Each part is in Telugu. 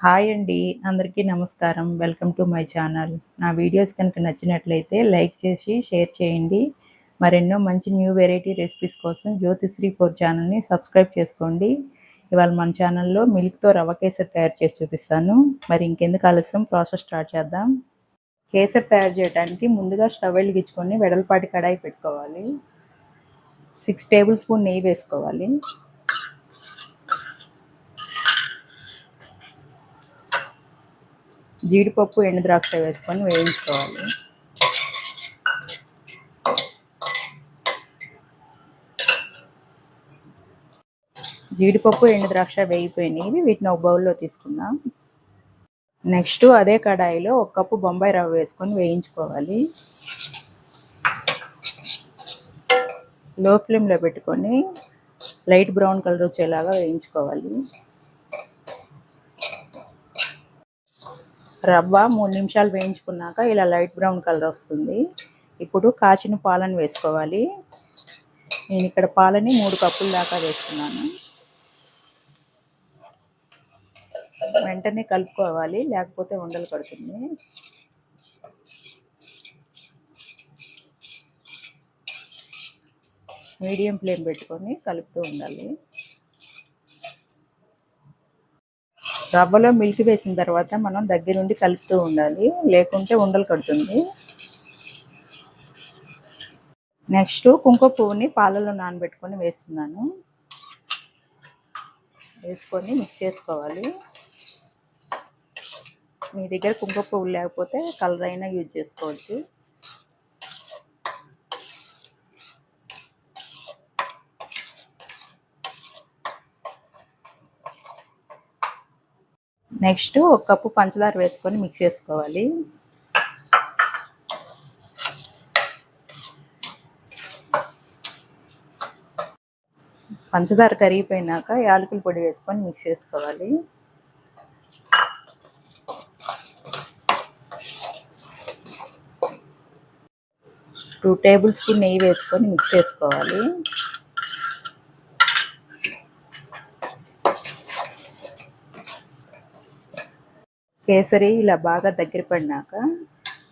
హాయ్ అండి అందరికీ నమస్కారం. Welcome to my channel. నా వీడియోస్ కనుక నచ్చినట్లయితే లైక్ చేసి షేర్ చేయండి. మరెన్నో మంచి న్యూ వెరైటీ రెసిపీస్ కోసం జ్యోతిశ్రీ ఫోర్ ఛానల్ని సబ్స్క్రైబ్ చేసుకోండి. ఇవాళ మన ఛానల్లో మిల్క్తో రవ కేసర్ తయారు చేసి చూపిస్తాను. మరి ఇంకెందుకు ఆలస్యం? ప్రాసెస్ స్టార్ట్ చేద్దాం. కేసర్ తయారు చేయడానికి ముందుగా స్టవ్ వెలిగించుకొని వెడల్పాటి కడాయి పెట్టుకోవాలి. సిక్స్ టేబుల్ స్పూన్ నెయ్యి వేసుకోవాలి. జీడిపప్పు ఎండుద్రాక్ష వేసుకొని వేయించుకోవాలి. జీడిపప్పు ఎండుద్రాక్ష వేగిపోయినాయి. వీటిని ఒక బౌల్లో తీసుకుందాం. నెక్స్ట్ అదే కడాయిలో ఒక కప్పు బొంబాయి రవ్వ వేసుకొని వేయించుకోవాలి. లో ఫ్లేమ్లో పెట్టుకొని లైట్ బ్రౌన్ కలర్ వచ్చేలాగా వేయించుకోవాలి. రవ్వ మూడు నిమిషాలు వేయించుకున్నాక ఇలా లైట్ బ్రౌన్ కలర్ వస్తుంది. ఇప్పుడు కాచిన పాలను వేసుకోవాలి. నేను ఇక్కడ పాలని మూడు కప్పుల దాకా వేస్తున్నాను వెంటనే కలుపుకోవాలి లేకపోతే ఉండలు పడుతుంది. మీడియం ఫ్లేమ్ పెట్టుకొని కలుపుతూ ఉండాలి. రవ్వలో మిల్క్ వేసిన తర్వాత మనం దగ్గరుండి కలుపుతూ ఉండాలి. లేకుంటే ఉండలు కడుతుంది. నెక్స్ట్ కుంకుమ పువ్వుని పాలలో నానబెట్టుకొని వేస్తున్నాను. వేసుకొని మిక్స్ చేసుకోవాలి. మీ దగ్గర కుంకుమ పువ్వు లేకపోతే కలర్ అయినా యూజ్ చేసుకోవచ్చు. నెక్స్ట్ ఒక కప్పు పంచదార వేసుకొని మిక్స్ చేసుకోవాలి. పంచదార కరిగిపోయినాక యాలకుల పొడి వేసుకొని మిక్స్ చేసుకోవాలి. టూ టేబుల్ స్పూన్ నెయ్యి వేసుకొని మిక్స్ చేసుకోవాలి. కేసరి ఇలా బాగా దగ్గర పడినాక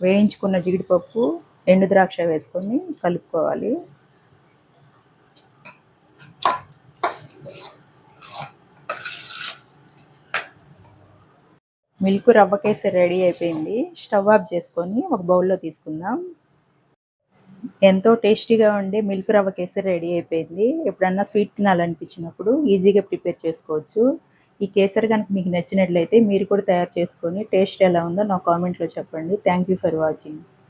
వేయించుకున్న జీడిపప్పు ఎండు ద్రాక్ష వేసుకొని కలుపుకోవాలి. మిల్క్ రవ్వ కేసరి రెడీ అయిపోయింది. స్టవ్ ఆఫ్ చేసుకొని ఒక బౌల్లో తీసుకుందాం. ఎంతో టేస్టీగా ఉండే మిల్క్ రవ్వ కేసరి రెడీ అయిపోయింది. ఎప్పుడన్నా స్వీట్ తినాలనిపించినప్పుడు ఈజీగా ప్రిపేర్ చేసుకోవచ్చు. ఈ కేసరి కనుక మీకు నచ్చినట్లయితే మీరు కూడా తయారు చేసుకొని టేస్ట్ ఎలా ఉందో నా కామెంట్లో చెప్పండి. Thank you for watching